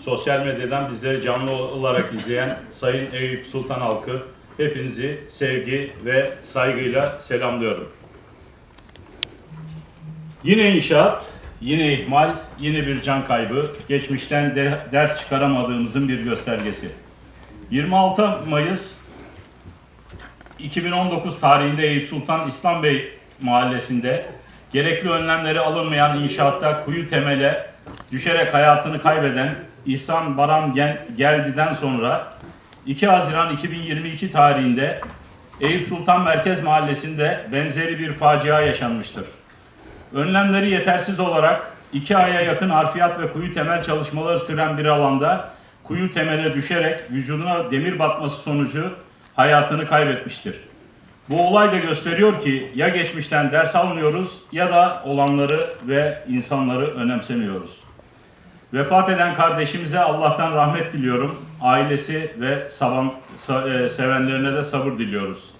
sosyal medyadan bizleri canlı olarak izleyen Sayın Eyüp Sultan halkı hepinizi sevgi ve saygıyla selamlıyorum. Yine inşaat, yine ihmal, yine bir can kaybı, geçmişten de ders çıkaramadığımızın bir göstergesi. 26 Mayıs 2019 tarihinde Eyüp Sultan İslam Bey mahallesinde gerekli önlemleri alınmayan inşaatta kuyu temele düşerek hayatını kaybeden İhsan Baran Gen- Geldi'den sonra 2 Haziran 2022 tarihinde Eyüp Sultan Merkez Mahallesi'nde benzeri bir facia yaşanmıştır. Önlemleri yetersiz olarak iki aya yakın harfiyat ve kuyu temel çalışmaları süren bir alanda kuyu temele düşerek vücuduna demir batması sonucu hayatını kaybetmiştir. Bu olay da gösteriyor ki ya geçmişten ders almıyoruz ya da olanları ve insanları önemsemiyoruz. Vefat eden kardeşimize Allah'tan rahmet diliyorum. Ailesi ve saban, sa- e, sevenlerine de sabır diliyoruz.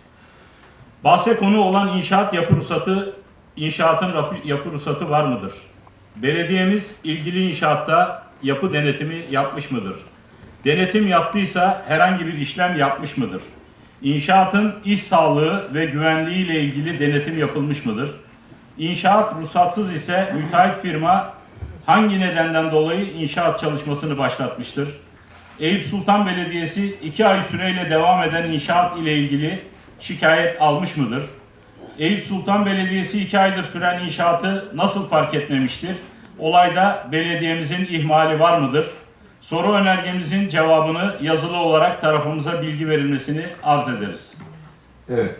Bahse konu olan inşaat yapı ruhsatı, inşaatın yapı ruhsatı var mıdır? Belediyemiz ilgili inşaatta yapı denetimi yapmış mıdır? Denetim yaptıysa herhangi bir işlem yapmış mıdır? İnşaatın iş sağlığı ve güvenliği ile ilgili denetim yapılmış mıdır? İnşaat ruhsatsız ise müteahhit firma hangi nedenden dolayı inşaat çalışmasını başlatmıştır? Eyüp Sultan Belediyesi 2 ay süreyle devam eden inşaat ile ilgili şikayet almış mıdır? Eyüp Sultan Belediyesi 2 aydır süren inşaatı nasıl fark etmemiştir? Olayda belediyemizin ihmali var mıdır? Soru önergemizin cevabını yazılı olarak tarafımıza bilgi verilmesini arz ederiz. Evet.